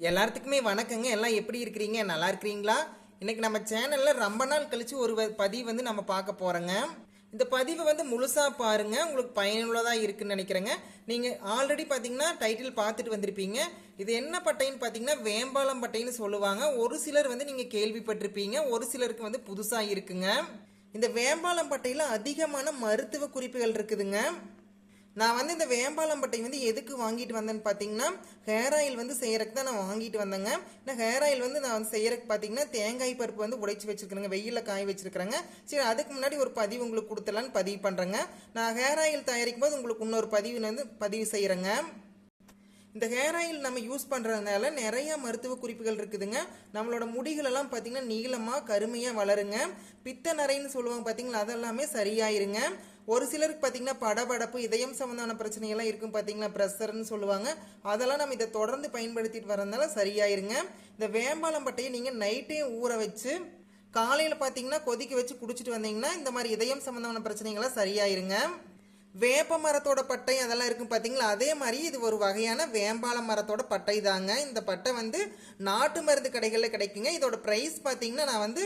எல்லாத்துக்குமே வணக்கங்க. எல்லாம் எப்படி இருக்கிறீங்க? நல்லா இருக்கிறீங்களா? இன்னைக்கு நம்ம சேனல்ல ரொம்ப நாள் கழிச்சு ஒரு வ- பதிவு வந்து நம்ம பார்க்க போறோங்க. இந்த பதிவை வந்து முழுசா பாருங்க. உங்களுக்கு பயனுள்ளதா இருக்குன்னு நினைக்கிறேங்க. நீங்க ஆல்ரெடி பாத்தீங்கன்னா டைட்டில் பார்த்துட்டு வந்திருப்பீங்க. இது என்ன பட்டைன்னு பாத்தீங்கன்னா வேம்பாலம் பட்டைன்னு சொல்லுவாங்க. ஒரு சிலர் வந்து நீங்க கேள்விப்பட்டிருப்பீங்க. ஒரு சிலருக்கு வந்து புதுசா இருக்குங்க. இந்த வேம்பாலம் பட்டையில அதிகமான மருத்துவ குறிப்புகள் இருக்குதுங்க. நான் வந்து இந்த வேம்பாலம்பட்டை வந்து எதுக்கு வாங்கிட்டு வந்தேன்னு பார்த்தீங்கன்னா ஹேர் ஆயில் வந்து செய்யறதுக்கு தான் நான் வாங்கிட்டு வந்தேங்க. இந்த ஹேர் ஆயில் வந்து நான் வந்து செய்யறதுக்கு பார்த்தீங்கன்னா தேங்காய் பருப்பு வந்து உடைச்சி வச்சிருக்கிறேங்க. வெயிலில் காய வச்சிருக்கிறேங்க. சரி அதுக்கு முன்னாடி ஒரு பதிவு உங்களுக்கு கொடுத்துலான்னு பதிவு பண்ணுறேங்க நான் ஹேர் ஆயில் தயாரிக்கும் போது உங்களுக்கு இன்னொரு பதிவு வந்து பதிவு செய்கிறேங்க இந்த ஹேர் ஆயில் நம்ம யூஸ் பண்ணுறதுனால நிறைய மருத்துவ குறிப்புகள் இருக்குதுங்க. நம்மளோட முடிகளெல்லாம் பார்த்தீங்கன்னா நீளமாக கருமையாக வளருங்க. பித்த நரைன்னு சொல்லுவாங்க பார்த்தீங்களா அதெல்லாமே சரியாயிருங்க. ஒரு சிலருக்கு பார்த்தீங்கன்னா படபடப்பு இதயம் சம்பந்தமான பிரச்சனைகள்லாம் இருக்கும் பார்த்தீங்களா ப்ரெஷர்னு சொல்லுவாங்க. அதெல்லாம் நம்ம இதை தொடர்ந்து பயன்படுத்திட்டு வரதுனால சரியாயிருங்க. இந்த வேம்பாலம் பட்டையை நீங்கள் நைட்டே ஊற வச்சு காலையில் பார்த்தீங்கன்னா கொதிக்க வச்சு குடிச்சிட்டு வந்தீங்கன்னா இந்த மாதிரி இதயம் சம்பந்தமான பிரச்சனைகள்லாம் சரியாயிருங்க. வேப்ப மரத்தோட பட்டை அதெல்லாம் இருக்கும் பார்த்தீங்களா அதே மாதிரி இது ஒரு வகையான வேம்பால மரத்தோட பட்டை தாங்க. இந்த பட்டை வந்து நாட்டு மருந்து கடைகளில் கிடைக்குங்க. இதோட ப்ரைஸ் பார்த்தீங்கன்னா நான் வந்து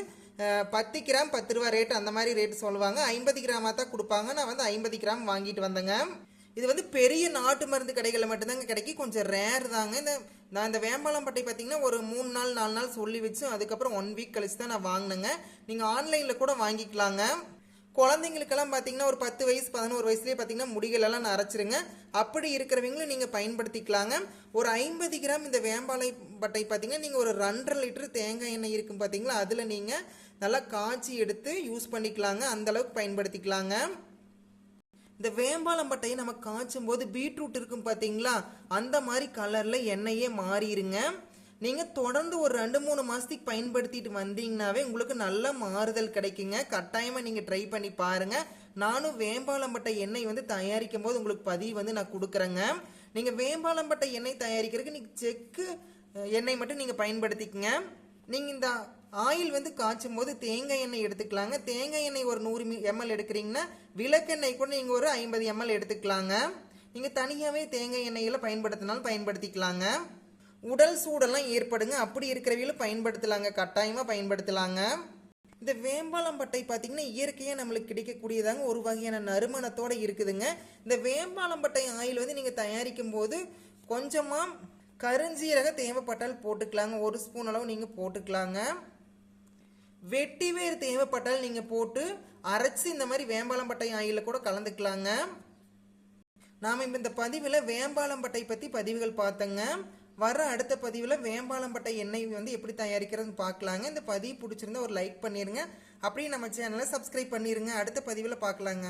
பத்து கிராம் பத்து ரூபா ரேட் அந்த மாதிரி ரேட் சொல்லுவாங்க. ஐம்பது கிராமாக தான் கொடுப்பாங்க. நான் வந்து ஐம்பது கிராம் வாங்கிட்டு வந்தேங்க. இது வந்து பெரிய நாட்டு மருந்து கடைகளில் மட்டும்தாங்க கிடைக்கும். கொஞ்சம் ரேர் தாங்க. இந்த நான் இந்த வேம்பாலம் பட்டை பார்த்தீங்கன்னா ஒரு மூணு நாள் நாலு நாள் சொல்லி வச்சு அதுக்கப்புறம் ஒன் வீக் கழிச்சு தான் நான் வாங்கினேங்க. நீங்கள் ஆன்லைனில் கூட வாங்கிக்கலாங்க. குழந்தைங்களுக்கெல்லாம் பார்த்தீங்கன்னா ஒரு பத்து வயசு பதினோரு வயசுலேயே பார்த்தீங்கன்னா முடிகளெல்லாம் நரைச்சிருங்க. அப்படி இருக்கிறவங்களும் நீங்கள் பயன்படுத்திக்கலாங்க. ஒரு ஐம்பது கிராம் இந்த வேம்பாலை பட்டை பார்த்தீங்கன்னா நீங்கள் ஒரு ரெண்டரை லிட்டர் தேங்காய் எண்ணெய் இருக்கும் பார்த்தீங்களா அதில் நீங்கள் நல்லா காய்ச்சி எடுத்து யூஸ் பண்ணிக்கலாங்க. அந்த அளவுக்கு பயன்படுத்திக்கலாங்க. இந்த வேம்பாலம் பட்டையை நம்ம காய்ச்சும் போது பீட்ரூட் இருக்கும் பார்த்தீங்களா அந்த மாதிரி கலரில் எண்ணெயே மாறிடுங்க நீங்கள் தொடர்ந்து ஒரு ரெண்டு மூணு மாதத்துக்கு பயன்படுத்திட்டு வந்தீங்கன்னாவே உங்களுக்கு நல்ல மாறுதல் கிடைக்குங்க. கட்டாயமாக நீங்கள் ட்ரை பண்ணி பாருங்கள் நானும் வேம்பாலம்பட்டை எண்ணெய் வந்து தயாரிக்கும் போது உங்களுக்கு பதிவு வந்து நான் கொடுக்குறேங்க. நீங்கள் வேம்பாலம்பட்டை எண்ணெய் தயாரிக்கிறதுக்கு நீங்கள் செக்கு எண்ணெய் மட்டும் நீங்கள் பயன்படுத்திக்கங்க. நீங்கள் இந்த ஆயில் வந்து காய்ச்சும் போது தேங்காய் எண்ணெய் எடுத்துக்கலாங்க. தேங்காய் எண்ணெய் ஒரு நூறு எம்எல் எடுக்கிறீங்கன்னா விளக்கெண்ணெய் கூட நீங்கள் ஒரு ஐம்பது எம்எல் எடுத்துக்கலாங்க. நீங்கள் தனியாகவே தேங்காய் எண்ணெயில் பயன்படுத்தினாலும் பயன்படுத்திக்கலாங்க. உடல் சூடெல்லாம் ஏற்படுங்க. அப்படி இருக்கிறவங்களும் பயன்படுத்தலாங்க. கட்டாயமாக பயன்படுத்தலாங்க. இந்த வேம்பாலம் பட்டை பார்த்தீங்கன்னா இயற்கையாக நம்மளுக்கு கிடைக்கக்கூடியதாங்க. ஒரு வகையான நறுமணத்தோட இருக்குதுங்க. இந்த வேம்பாலம் பட்டை ஆயில் வந்து நீங்கள் தயாரிக்கும் போது கொஞ்சமாக கருஞ்சீரக தேவைப்பட்டால் போட்டுக்கலாங்க. ஒரு ஸ்பூன் அளவு நீங்கள் போட்டுக்கலாங்க. வெட்டிவேர் தேவைப்பட்டால் நீங்கள் போட்டு அரைச்சி இந்த மாதிரி வேம்பாலம் பட்டை ஆயிலில் கூட கலந்துக்கலாங்க. நாம் இப்போ இந்த பதிவில் வேம்பாலம்பட்டை பற்றி பதிவுகள் பார்த்தங்க. வர அடுத்த பதிவில் வேம்பாலம்பட்டை எண்ணெய் வந்து எப்படி தயாரிக்கிறதுன்னு பார்க்கலாங்க. இந்த பதிவு பிடிச்சிருந்தா ஒரு லைக் பண்ணிடுங்க அப்படியே நம்ம சேனலை சப்ஸ்கிரைப் பண்ணிடுங்க அடுத்த பதிவில் பார்க்கலாங்க.